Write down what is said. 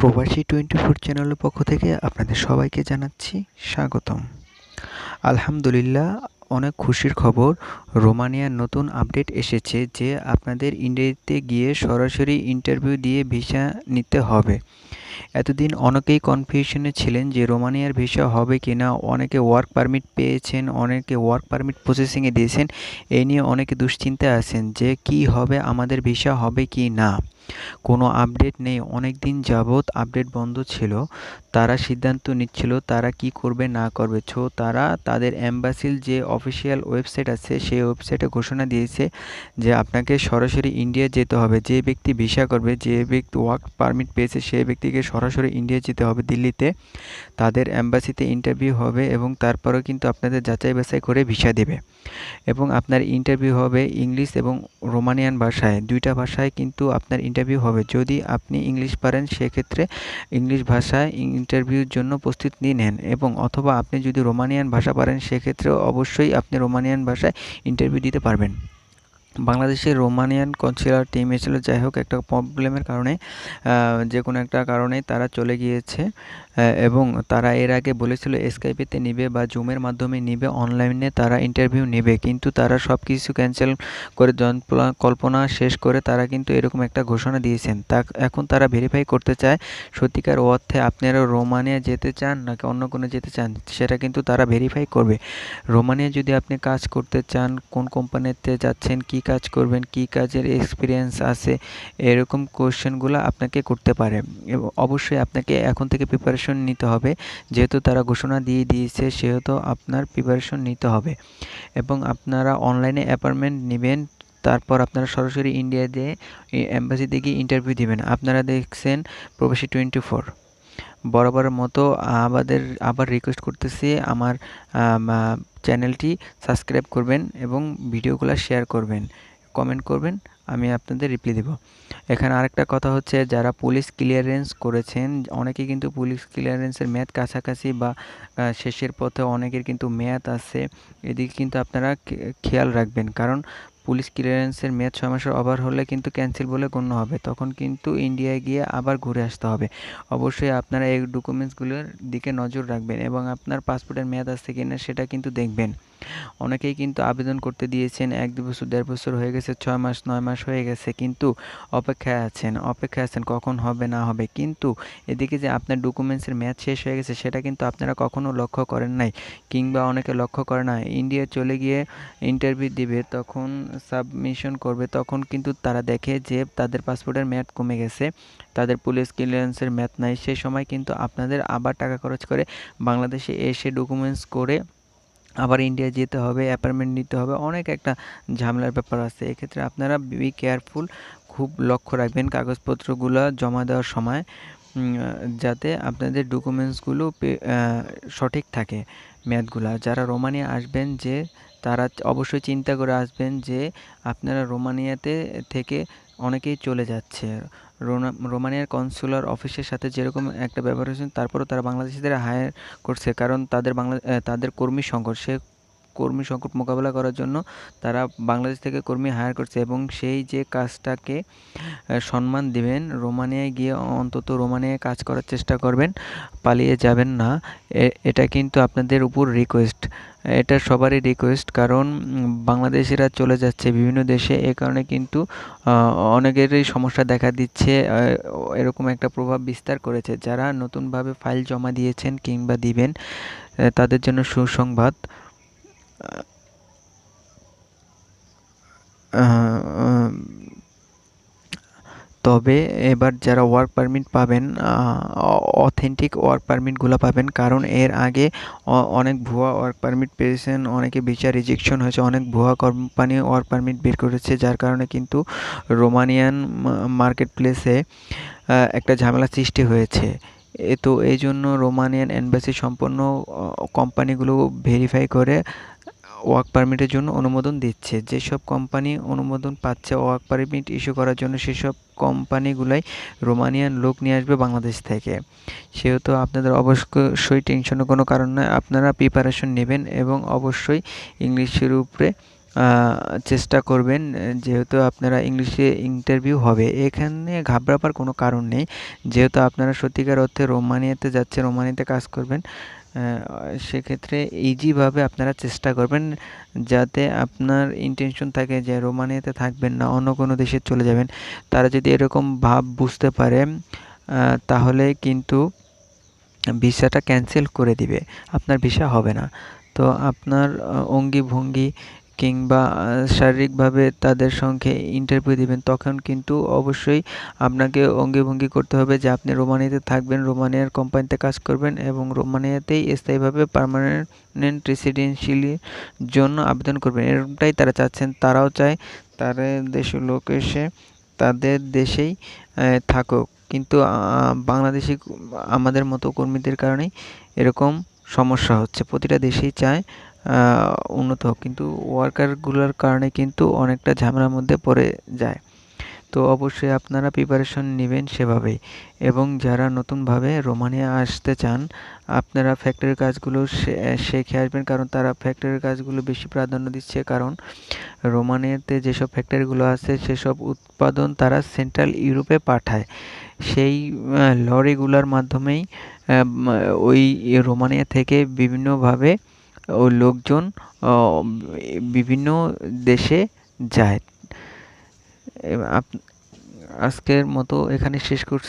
প্রবাসী twenty four চ্যানেলের পক্ষ থেকে আপনাদের সবাইকে জানাচ্ছি স্বাগতম। আলহামদুলিল্লাহ, অনেক খুশির খবর। রোমানিয়ার নতুন আপডেট এসেছে যে আপনাদের ইন্ডিয়াতে গিয়ে সরাসরি ইন্টারভিউ দিয়ে ভিসা নিতে হবে। এতদিন অনেকেই কনফিউশনে ছিলেন যে রোমানিয়ার ভিসা হবে কি না অনেকে ওয়ার্ক পারমিট পেয়েছেন, অনেকে ওয়ার্ক পারমিট প্রসেসিংয়ে দিয়েছেন। এই নিয়ে অনেকে দুশ্চিন্তায় আছেন যে কি হবে, আমাদের ভিসা হবে কি না। কোনো আপডেট নেই। অনেক দিন যাবৎ আপডেট বন্ধ ছিল। তারা সিদ্ধান্ত নিচ্ছিল তারা কি করবে, না করবে। ছো তারা তাদের অ্যাম্বাসির যে অফিসিয়াল ওয়েবসাইট আছে, সেই ওয়েবসাইটে ঘোষণা দিয়েছে যে আপনাকে সরাসরি ইন্ডিয়া যেতে হবে। যে ব্যক্তি ভিসা করবে, যে ব্যক্তি ওয়ার্ক পারমিট পেয়েছে সেই ব্যক্তিকে সরাসরি ইন্ডিয়া যেতে হবে দিল্লিতে। তাদের অ্যাম্বাসিতে ইন্টারভিউ হবে এবং তারপরেও কিন্তু আপনাদের যাচাই বাছাই করে ভিসা দেবে। এবং আপনার ইন্টারভিউ হবে ইংলিশ এবং রোমানিয়ান ভাষায়। দুইটা ভাষায় কিন্তু আপনার হবে। যদি আপনি ইংলিশ পারেন, সেক্ষেত্রে ইংলিশ ভাষায় ইন্টারভিউর জন্য প্রস্তুতি নেন এবং অথবা আপনি যদি রোমানিয়ান ভাষা পারেন, সেক্ষেত্রেও অবশ্যই আপনি রোমানিয়ান ভাষায় ইন্টারভিউ দিতে পারবেন। বাংলাদেশের রোমানিয়ান কনসিলার টিম এসেছিল, যাই হোক একটা প্রবলেমের কারণে যে কোনো একটা কারণে তারা চলে গিয়েছে এবং তারা এর আগে বলেছিল স্কাইপেতে নিবে বা জুমের মাধ্যমে নিবে অনলাইনে তারা ইন্টারভিউ নেবে, কিন্তু তারা সব কিছু ক্যান্সেল করে কল্পনা শেষ করে তারা কিন্তু এরকম একটা ঘোষণা দিয়েছেন। তা এখন তারা ভেরিফাই করতে চায়, সত্যিকার অর্থে আপনারা রোমানিয়া যেতে চান নাকি অন্য কোনো যেতে চান, সেটা কিন্তু তারা ভেরিফাই করবে। রোমানিয়া যদি আপনি কাজ করতে চান, কোন কোম্পানিতে যাচ্ছেন, কি কাজ করবেন, কি কাজের এক্সপিরিয়েন্স আছে, এরকম কোয়েশ্চেনগুলো আপনাকে করতে পারে। অবশ্যই আপনাকে এখন থেকে প্রিপারেশন নিতে হবে। যেহেতু তারা ঘোষণা দিয়ে দিয়েছে, সেহেতু আপনার প্রিপারেশন নিতে হবে। এবং আপনারা অনলাইনে অ্যাপয়েন্টমেন্ট নেবেন, তারপর আপনারা সরাসরি ইন্ডিয়া দিয়ে অ্যাম্বাসিতে গিয়ে ইন্টারভিউ দিবেন। আপনারা দেখছেন প্রবাসী টোয়েন্টি ফোর বরাবরের মতো আমাদের আবার রিকোয়েস্ট করতেছি আমার চ্যানেলটি সাবস্ক্রাইব করবেন এবং ভিডিওগুলো শেয়ার করবেন। কমেন্ট করবেন, আমি আপনাদের রিপ্লাই দেব। এখানে আরেকটা কথা হচ্ছে, যারা পুলিশ ক্লিয়ারেন্স করেছেন অনেকে কিন্তু পুলিশ ক্লিয়ারেন্সের ম্যাথ কাছাকাছি বা শেষের পথে অনেকের কিন্তু ম্যাথ আছে। এদিকে কিন্তু আপনারা খেয়াল রাখবেন। কারণ পুলিশ ক্লিয়ারেন্সের মেয়াদ ছয় মাসের ওভার হলে কিন্তু ক্যান্সেল বলে গণ্য হবে। তখন কিন্তু ইন্ডিয়ায় গিয়ে আবার ঘুরে আসতে হবে। অবশ্যই আপনারা এই ডকুমেন্টসগুলোর দিকে নজর রাখবেন এবং আপনার পাসপোর্টের মেয়াদ আছে কিনা সেটা কিন্তু দেখবেন। অনেকেই কিন্তু আবেদন করতে দিয়েছেন এক দু বছর, দেড় বছর হয়ে গেছে, ছয় মাস, নয় মাস হয়ে গেছে, কিন্তু অপেক্ষায় আছেন অপেক্ষায় আছেন কখন হবে, না হবে, কিন্তু এদিকে যে আপনার ডকুমেন্টসের ম্যাচ শেষ হয়ে গেছে, সেটা কিন্তু আপনারা কখনো লক্ষ্য করেন নাই, কিংবা অনেকে লক্ষ্য করে না ইন্ডিয়া চলে গিয়ে ইন্টারভিউ দিবে, তখন সাবমিশন করবে, তখন কিন্তু তারা দেখে যে তাদের পাসপোর্টের মেয়াদ কমে গেছে, তাদের পুলিশ ক্লিয়ারেন্সের ম্যাথ নাই সেই সময় কিন্তু আপনাদের আবার টাকা খরচ করে বাংলাদেশে এসে ডকুমেন্টস করে আবার ইন্ডিয়া যেতে হবে অ্যাপয়েন্টমেন্ট নিতে হবে, অনেক একটা ঝামেলার ব্যাপার আছে। এক্ষেত্রে আপনারা বি কেয়ারফুল খুব লক্ষ্য রাখবেন কাগজপত্রগুলো জমা দেওয়ার সময় যাতে আপনাদের ডকুমেন্টসগুলো সঠিক থাকে মেয়াদগুলো। যারা রোমানিয়া আসবেন যে, তারা অবশ্যই চিন্তা করে আসবেন যে, আপনারা রোমানিয়াতে থেকে অনেকেই চলে যাচ্ছে। রোমানিয়ার কনসুলার অফিসের সাথে যেরকম একটা ব্যবহার হয়েছে, তারপরেও তারা বাংলাদেশিদের হায়ার করছে। কারণ তাদের বাংলা তাদের কর্মী সংকট, সে কর্মী সংকট মোকাবেলা করার জন্য তারা বাংলাদেশ থেকে কর্মী হায়ার করছে এবং সেই যে কাজটাকে সম্মান দিবেন, রোমানিয়ায় গিয়ে অন্তত রোমানিয়ায় কাজ করার চেষ্টা করবেন, পালিয়ে যাবেন না এটা কিন্তু আপনাদের উপর রিকোয়েস্ট এটা সবারই রিকোয়েস্ট কারণ বাংলাদেশিরা চলে যাচ্ছে বিভিন্ন দেশে, এ কারণে কিন্তু অনেকেরই সমস্যা দেখা দিচ্ছে এরকম একটা প্রভাব বিস্তার করেছে। যারা নতুনভাবে ফাইল জমা দিয়েছেন কিংবা দিবেন তাদের জন্য সুসংবাদ। তবে এবার যারা ওয়ার্ক পারমিট পাবেন অথেন্টিক ওয়ার্ক পারমিটগুলো পাবেন। কারণ এর আগে অনেক ভুয়া ওয়ার্ক পারমিট পেয়েছেন, অনেকে বিচার রিজেকশন হয়েছে, অনেক ভুয়া কোম্পানি ওয়ার্ক পারমিট বের করেছে, যার কারণে কিন্তু রোমানিয়ান মার্কেট প্লেসে একটা ঝামেলা সৃষ্টি হয়েছে। এ, তো এই জন্য রোমানিয়ান এম্বাসি সম্পন্ন কোম্পানিগুলো ভেরিফাই করে ওয়ার্ক পারমিটের জন্য অনুমোদন দিচ্ছে। যেসব কোম্পানি অনুমোদন পাচ্ছে ওয়ার্ক পারমিট ইস্যু করার জন্য, সেসব কোম্পানিগুলাই রোমানিয়ান লোক নিয়ে আসবে বাংলাদেশ থেকে। সেহেতু আপনাদের অবশ্যই টেনশনের কোনো কারণ নয় আপনারা প্রিপারেশন নেবেন এবং অবশ্যই ইংলিশের উপরে চেষ্টা করবেন, যেহেতু আপনারা ইংলিশে ইন্টারভিউ হবে। এখানে ঘাবড়াবার কোনো কারণ নেই, যেহেতু আপনারা সত্যিকার অর্থে রোমানিয়াতে যাচ্ছে রোমানিয়াতে কাজ করবেন সেক্ষেত্রে ইজিভাবে আপনারা চেষ্টা করবেন যাতে আপনার ইন্টেনশন থাকে যে রোমানিয়াতে থাকবেন না, অন্য কোনো দেশে চলে যাবেন। তারা যদি এরকম ভাব বুঝতে পারে তাহলে কিন্তু ভিসাটা ক্যান্সেল করে দিবে। আপনার ভিসা হবে না। তো আপনার অঙ্গি ভঙ্গি কিংবা শারীরিকভাবে তাদের সঙ্গে ইন্টারভিউ দিবেন, তখন কিন্তু অবশ্যই আপনাকে অঙ্গিভঙ্গি করতে হবে যে আপনি রোমানিয়াতে থাকবেন, রোমানিয়ার কোম্পানিতে কাজ করবেন এবং রোমানিয়াতেই স্থায়ীভাবে পারমানেন্ট রেসিডেন্সিয়ালির জন্য আবেদন করবেন। এরকমটাই তারা চাচ্ছেন, তারাও চায় তাদের দেশের লোক এসে তাদের দেশেই থাকুক। কিন্তু বাংলাদেশি আমাদের মতো কর্মীদের কারণেই এরকম সমস্যা হচ্ছে। প্রতিটা দেশেই চায় উন্নত হোক। কিন্তু ওয়ার্কারগুলোর কারণে কিন্তু অনেকটা ঝামেলার মধ্যে পড়ে যায়। তো অবশ্যই আপনারা প্রিপারেশন নেবেন সেভাবেই। এবং যারা নতুনভাবে রোমানিয়া আসতে চান, আপনারা ফ্যাক্টরির কাজগুলো শিখে আসবেন। কারণ তারা ফ্যাক্টরির কাজগুলো বেশি প্রাধান্য দিচ্ছে। কারণ রোমানিয়াতে যেসব ফ্যাক্টরিগুলো আছে, সেসব উৎপাদন তারা সেন্ট্রাল ইউরোপে পাঠায়। সেই লরিগুলোর মাধ্যমেই ওই রোমানিয়া থেকে বিভিন্নভাবে ওই লোকজন বিভিন্ন দেশে যায়। আজকের মতো এখানে শেষ করছি।